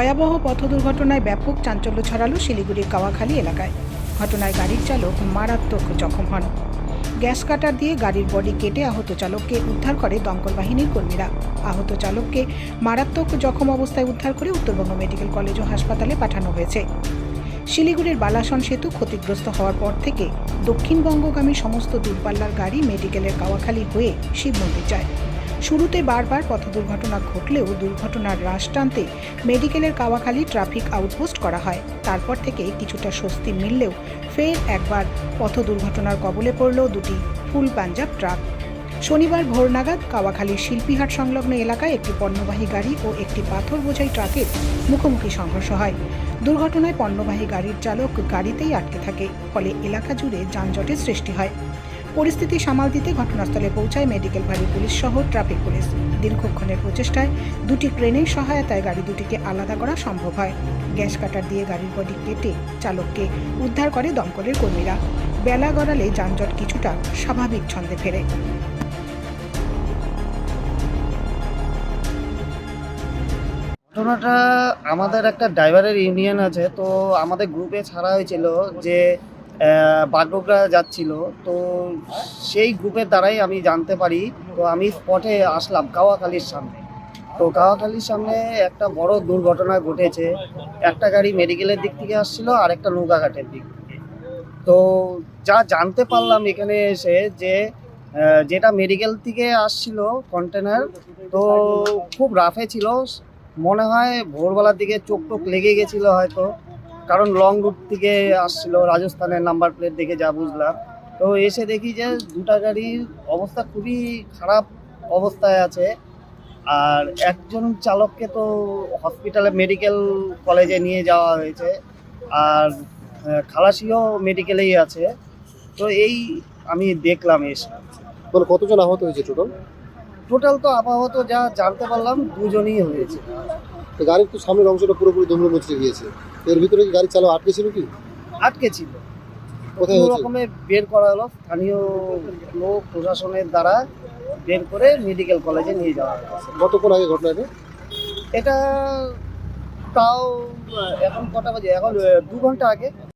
ভয়াবহ পথ দুর্ঘটনায় ব্যাপক চাঞ্চল্য ছড়ালো শিলিগুড়ির কাওয়াখালী এলাকায়। ঘটনায় গাড়ির চালক মারাত্মক জখম হন। গ্যাস কাটার দিয়ে গাড়ির বডি কেটে আহত চালককে উদ্ধার করে দমকল বাহিনীর কর্মীরা। আহত চালককে মারাত্মক জখম অবস্থায় উদ্ধার করে উত্তরবঙ্গ মেডিকেল কলেজ ও হাসপাতালে পাঠানো হয়েছে। শিলিগুড়ির বালাসন সেতু ক্ষতিগ্রস্ত হওয়ার পর থেকে দক্ষিণবঙ্গগামী সমস্ত দূরপাল্লার গাড়ি মেডিকেলের কাওয়াখালী হয়ে শিব মন্দির যায়। শুরুতে বারবার পথ দুর্ঘটনা ঘটলেও দুর্ঘটনার হ্রাস টানতে মেডিকেলের কাওয়াখালী ট্রাফিক আউটপোস্ট করা হয়। তারপর থেকে কিছুটা স্বস্তি মিললেও ফের একবার পথ দুর্ঘটনার কবলে পড়ল দুটি ফুল পাঞ্জাব ট্রাক। শনিবার ভোর নাগাদ কাওয়াখালীর শিল্পীহাট সংলগ্ন এলাকায় একটি পণ্যবাহী গাড়ি ও একটি পাথর বোঝাই ট্রাকের মুখোমুখি সংঘর্ষ হয়। দুর্ঘটনায় পণ্যবাহী গাড়ির চালক গাড়িতেই আটকে থাকে, ফলে এলাকা জুড়ে যানজটের সৃষ্টি হয়। পরিস্থিতি সামাল দিতে ঘটনাস্থলে পৌঁছায় মেডিকেল ভারী পুলিশ সহ ট্রাফিক পুলিশ। দীর্ঘক্ষণের প্রচেষ্টায় দুটি ক্রেনের সহায়তায় গাড়ি দুটিকে আলাদা করা সম্ভব হয়। গ্যাস কাটার দিয়ে গাড়ির বডি কেটে চালককে উদ্ধার করে দমকলের কর্মীরা। বেলা গড়ালে যানজট কিছুটা স্বাভাবিক ছন্দে ফেরে। ঘটনাটা আমাদের একটা ড্রাইভারের ইউনিয়ন আছে, তো আমাদের গ্রুপে ছাড়া হয়েছিল যে বাগডোগরা যাচ্ছিল, তো সেই গ্রুপের দ্বারাই আমি জানতে পারি, তো আমি স্পটে আসলাম কাওয়াখালীর সামনে। তো কাওয়াখালীর সামনে একটা বড় দুর্ঘটনা ঘটেছে। একটা গাড়ি মেডিকেলের দিক থেকে আসছিল, আর একটা নৌকাঘাটের দিক থেকে। তো যা জানতে পারলাম এখানে এসে যে যেটা মেডিকেল থেকে আসছিল কন্টেনার তো খুব রাফে ছিল। মনে হয় ভোরবেলার দিকে চোখ টোক লেগে গেছিল হয়তো। কারণ লং রুট থেকে আসছিল রাজস্থানের নাম্বার প্লেট দেখে যা বুঝলাম। তো এসে দেখি যে দুটা গাড়ির অবস্থা খুবই খারাপ অবস্থায় আছে। আর একজন চালককে তো হসপিটালে মেডিকেল কলেজে নিয়ে যাওয়া হয়েছে। আর খালাসিও মেডিকেলেই আছে। তো এই আমি দেখলাম এসে। তোর কতজন আহত হয়েছে টোটাল টোটাল তো আপাতত যা জানতে পারলাম দুজনই হয়েছে। তো গাড়ির তো সামনের অংশটা পুরোপুরি দুমড়ে মুচড়ে গিয়েছে। এর ভিতরে কি গাড়ি চালাও? আটকে ছিল কি? আটকে ছিল। কোথায় কোনো রকমে বের করা হলো। স্থানীয় লোক প্রশাসনের দ্বারা বের করে মেডিকেল কলেজে নিয়ে যাওয়া হয়েছে কতক্ষণ আগে ঘটনা এটা? এটা তাও এখন কটা বাজে? এখন দু ঘণ্টা আগে।